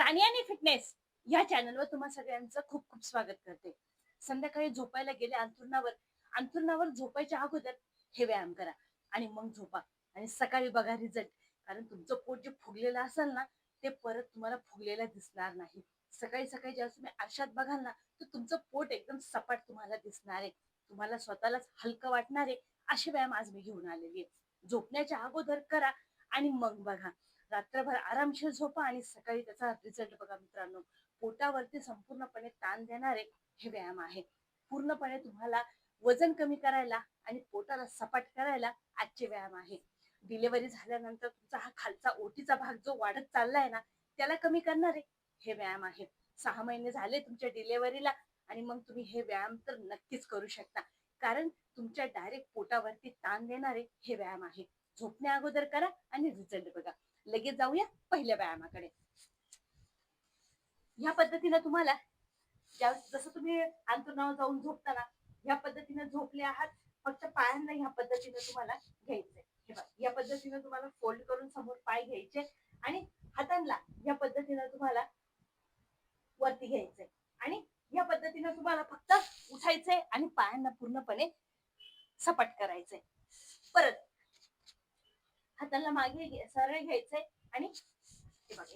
प्राणी आणि फिटनेस या चॅनलवर तुम्हा सगळ्यांचं खूप खूप स्वागत करते. संध्याकाळी झोपायला गेले अंथरुणावर अंथरुणावर झोपायच्या अगोदर हे व्यायाम करा आणि मग झोपा. आणि सकाळी बघा रिझल्ट कारण तुमचं पोट जे फुगलेलं असेल ना ते परत तुम्हाला फुगलेलं दिसणार नाही. सकाळी सकाळी जेव्हा तुम्ही आरशात बघाल ना तर तुमचं पोट एकदम सपाट तुम्हाला दिसणार आहे. तुम्हाला स्वतःलाच हलकं वाटणार आहे असे व्यायाम आज मी घेऊन आलेली आहे. झोपण्याच्या अगोदर करा आणि मग बघा. रात्रभर आरामशीर झोपा आणि सकाळी त्याचा रिझल्ट बघा मित्रांनो. पोटावरती संपूर्णपणे ताण देणारे हे व्यायाम आहे. पूर्णपणे तुम्हाला वजन कमी करायला आणि पोटाला सपाट करायला आजचे व्यायाम आहे. डिलिव्हरी झाल्यानंतर तुमचा हा खालचा ओटीचा भाग जो वाढत चाललाय ना त्याला कमी करणारे हे व्यायाम आहे सहा महिने झाले तुमच्या डिलेवरीला आणि मग तुम्ही हे व्यायाम तर नक्कीच करू शकता. कारण तुमच्या डायरेक्ट पोटावरती ताण देणारे हे व्यायाम आहे. झोपण्या अगोदर करा आणि रिझल्ट बघा. लगेच जाऊया पहिल्या व्यायामाकडे. ह्या पद्धतीनं तुम्हाला ज्या जसं तुम्ही अंतरुणावर जाऊन झोपताना ह्या पद्धतीने झोपले आहात फक्त पायांना ह्या पद्धतीने तुम्हाला घ्यायचंय. हे या पद्धतीने तुम्हाला फोल्ड करून समोर पाय घ्यायचे आणि हातांना या पद्धतीने तुम्हाला वरती घ्यायचंय. आणि या पद्धतीने तुम्हाला फक्त उठायचंय आणि पायांना पूर्णपणे सपाट करायचंय. परत हाताला मागे सरळ घ्यायचंय आणि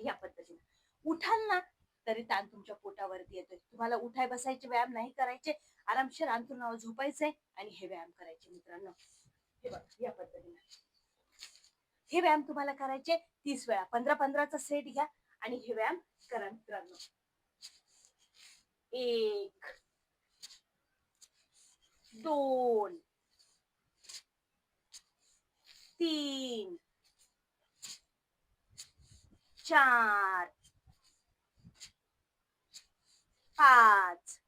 या पद्धतीने. उठाल ना तरी ताण तुमच्या पोटावरती येतोय. तुम्हाला उठाय बसायचे व्यायाम नाही करायचे आरामशीर अंतरुणावर झोपायचंय आणि हे व्यायाम करायचे मित्रांनो. हे बघा या पद्धतीने. हे व्यायाम तुम्हाला करायचे तीस वेळा. पंधरा पंधराचा सेट घ्या आणि हे व्यायाम करा मित्रांनो. एक दोन तीन चार. पाच.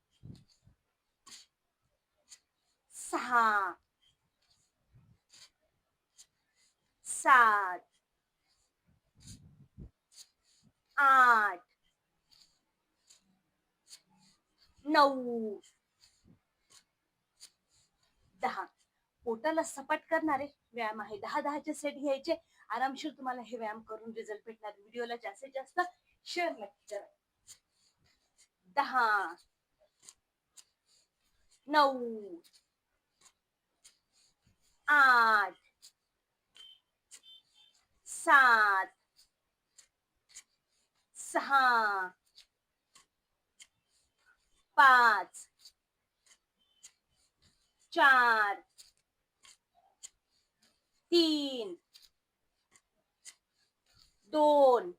सहा. सात. आठ. नऊ. दहा. पोटाला सपाट करणारे. व्यायाम आहे. दहा दहाचे सेट घ्यायचे. आरामशीर तुम्हाला हे व्यायाम करून रिझल्ट भेटणार. व्हिडिओला जास्तीत जास्त शेअर नक्की करा. दहा नऊ आठ सात सहा पाच चार तीन दोन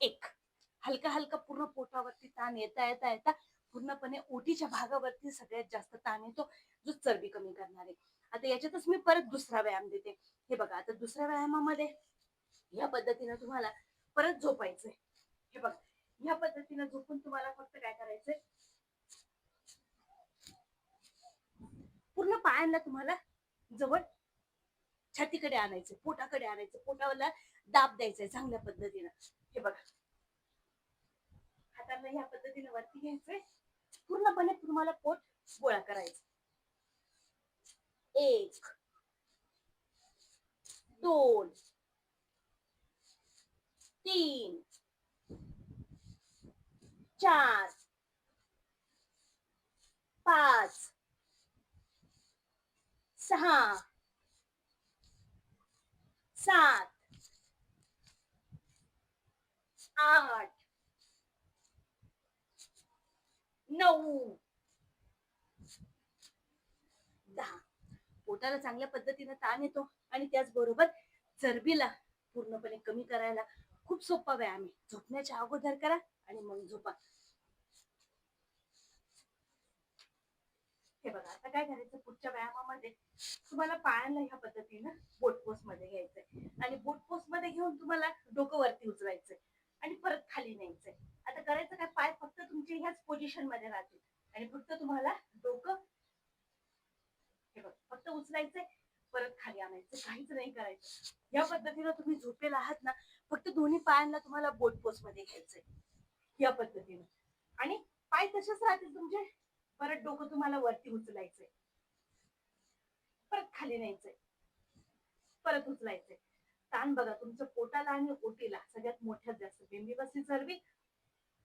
एक. हलका हलका पूर्ण पोटावरती ताण येता येता येता पूर्णपणे ओटीच्या भागावरती सगळ्यात जास्त ताण येतो जो चरबी कमी करणार. आहे आता याच्यातच मी परत दुसरा व्यायाम देते. हे बघा आता दुसऱ्या व्यायामामध्ये या पद्धतीने तुम्हाला परत झोपायचंय. हे बघा या पद्धतीने झोपून तुम्हाला फक्त काय करायचंय? पूर्ण पायांना तुम्हाला जवळ छातीकडे आणायचं पोटाकडे आणायचं पोटावरला दाब द्यायचा चांगल्या पद्धतीनं. हे बघा. हाताला ह्या पद्धतीने वरती घ्यायचंय. पूर्णपणे तुम्हाला पोट गोळा करायचं. एक दोन तीन चार पाच सहा. सात. आठ. नऊ. दहा. पोटाला चांगल्या पद्धतीने ताण येतो आणि त्याचबरोबर चरबीला पूर्णपणे कमी करायला खूप सोपा व्यायाम आहे. झोपण्याच्या अगोदर करा आणि मग झोपा. हे बघा आता काय करायचं? पुढच्या व्यायामामध्ये तुम्हाला पायांना ह्या पद्धतीनं बोट पोस्टमध्ये घ्यायचंय. आणि बोट पोस्टमध्ये घेऊन तुम्हाला डोकं वरती उचलायचंय आणि परत खाली न्यायचंय. आता करायचं काय? पाय फक्त तुमचे ह्याच पोझिशनमध्ये राहतील. आणि फक्त तुम्हाला डोकं हे बघ फक्त उचलायचंय परत खाली आणायचं काहीच नाही करायचं. या पद्धतीनं तुम्ही झोपेल आहात ना फक्त दोन्ही पायांना तुम्हाला बोट पोस्टमध्ये घ्यायचंय. या पद्धतीनं. आणि पाय तसेच राहतील तुमचे. परत डोकं तुम्हाला वरती उचलायचंय. परत खाली न्यायचंय. परत उचलायचंय. ताण बघा तुमचं पोटाला आणि ओटीला सगळ्यात मोठ्यात जास्त. बिंबिबसी चरबी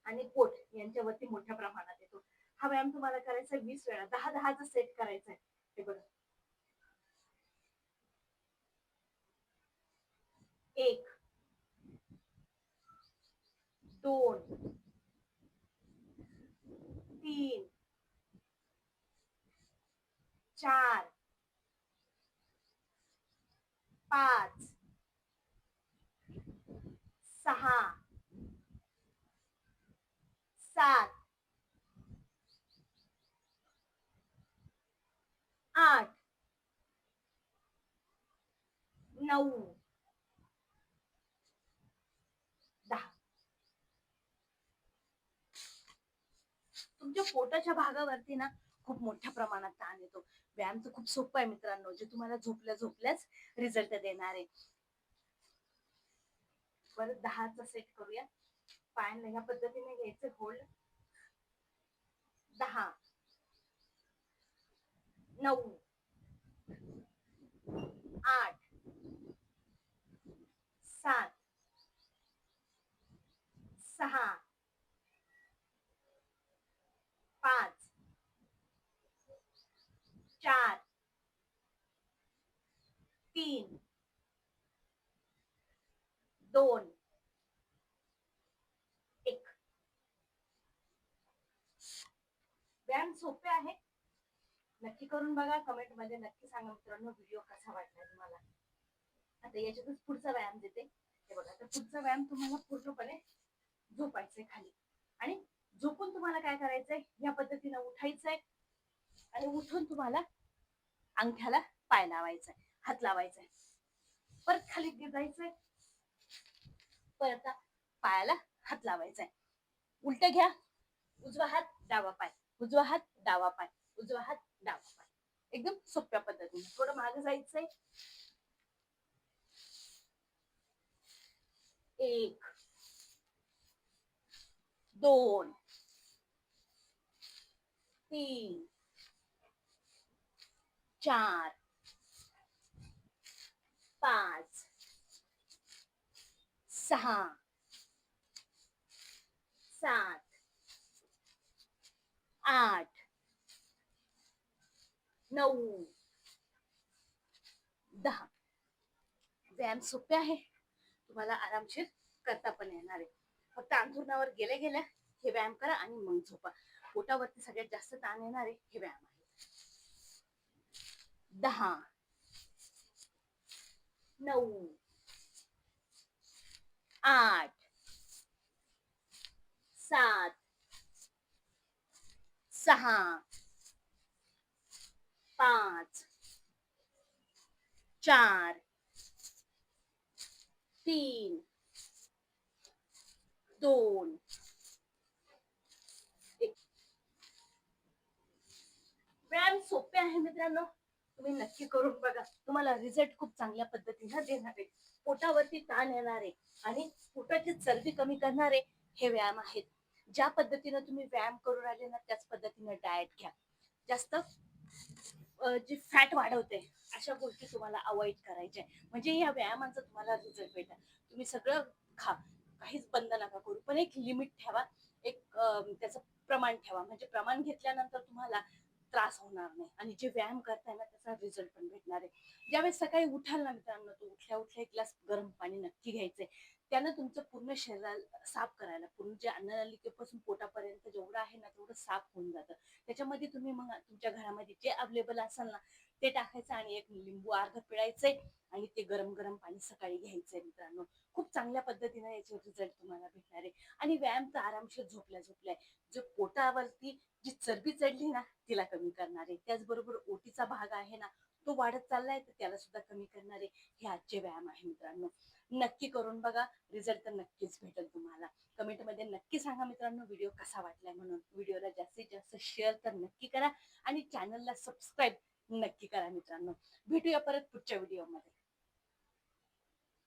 आणि पोट यांच्यावरती मोठ्या प्रमाणात येतो. हा व्यायाम तुम्हाला करायचा वीस वेळा. दहा दहाचा सेट करायचा आहे हे बघा. एक दोन तीन चार. पाच. सहा. सात. आठ. नऊ. दहा. तुमच्या पोटाच्या भागावरती ना खूप मोठ्या प्रमाणात ताण येतो. व्यायाम तर खूप सोपं आहे मित्रांनो जे तुम्हाला झोपल्या झोपल्याच रिझल्ट देणार आहे. परत दहाचा सेट करूया. पायांना ह्या पद्धतीने घ्यायचं होल्ड दहा. नऊ. आठ. सात. सहा पाच चार तीन. दोन. एक. व्यायाम सोपे आहे? नक्की करून बघा कमेंटमध्ये नक्की सांगा मित्रांनो व्हिडिओ कसा वाटला तुम्हाला? आता याच्यातच पुढचा व्यायाम देते. हे बघा तर पुढचा व्यायाम तुम्हाला पूर्णपणे झोपायचंय खाली. आणि झोपून तुम्हाला काय करायचंय? या पद्धतीनं उठायचंय आणि उठून तुम्हाला अंगठ्याला पाय लावायचाय. हात लावायचा परत खाली जायचंय. परत पायाला हात लावायचाय. उलट घ्या. उजवा हात डावा पाय. उजवा हात डावा पाय. उजवा हात डावा पाय. एकदम सोप्या पद्धतीने. थोडं मागे जायचंय. एक दोन तीन चार पाच. सहा. सात. आठ. नऊ. दहा. व्यायाम सोपे आहे. तुम्हाला आरामशीर करता पण येणार आहे. फक्त अंथरुणावर गेल्या गेल्या हे व्यायाम करा आणि मग झोपा. पोटावरती सगळ्यात जास्त ताण येणारे हे व्यायाम आहे. दहा. नऊ. आठ. सात. सहा. पाच. चार. तीन. दोन. एक. व्यायाम सोपे आहे मित्रांनो. तुम्ही नक्की करून बघा. तुम्हाला रिझल्ट खूप चांगल्या पद्धतीने देणार आहे. पोटावरती ताण येणार आहे आणि पोटाची चरबी कमी करणारे हे व्यायाम आहेत. ज्या पद्धतीनं तुम्ही व्यायाम करून राहिले ना त्याच पद्धतीनं डाएट घ्या. जास्त जी फॅट वाढवते अशा गोष्टी तुम्हाला अवॉइड करायच्या म्हणजे या व्यायामांचा तुम्हाला रिझल्ट भेटा तुम्ही सगळं खा. काहीच बंद नका करू. पण एक लिमिट ठेवा. एक त्याचं प्रमाण ठेवा. म्हणजे प्रमाण घेतल्यानंतर तुम्हाला त्रास होणार नाही. आणि जे व्यायाम करताय ना त्याचा रिझल्ट पण भेटणार आहे. ज्यावेळेस सकाळी उठाल ना मित्रांनो तो उठल्या उठल्या एक ग्लास गरम पाणी नक्की घ्यायचंय. त्यानं तुमचं पूर्ण शरीराला साफ करायला पूर्ण जे अन्ननलिकेपासून पोटापर्यंत जेवढं आहे ना तेवढं साफ होऊन जातं. त्याच्यामध्ये तुम्ही मग तुमच्या घरामध्ये जे अवेलेबल असेल ना ते टाकायचं आणि एक लिंबू अर्ध पिळायचंय आणि ते गरम गरम पाणी सकाळी घ्यायचंय मित्रांनो. खूप चांगल्या पद्धतीने याचे रिझल्ट तुम्हाला भेटणार आहे. आणि व्यायाम तर आरामशीर झोपल्या झोपलाय जो पोटावरती जी चरबी चढली ना तिला कमी करणार आहे. त्याचबरोबर ओटीचा भाग आहे ना तो वाढत चाललाय तर त्याला सुद्धा कमी करणारे हे आजचे व्यायाम आहे मित्रांनो. नक्की करून बघा. रिझल्ट तर नक्कीच भेटेल तुम्हाला. कमेंटमध्ये नक्की सांगा मित्रांनो व्हिडिओ कसा वाटलाय म्हणून. व्हिडिओला जास्तीत जास्त शेअर तर नक्की करा. आणि चॅनलला सबस्क्राईब नक्की करा मित्रांनो. भेटूया परत पुढच्या व्हिडिओमध्ये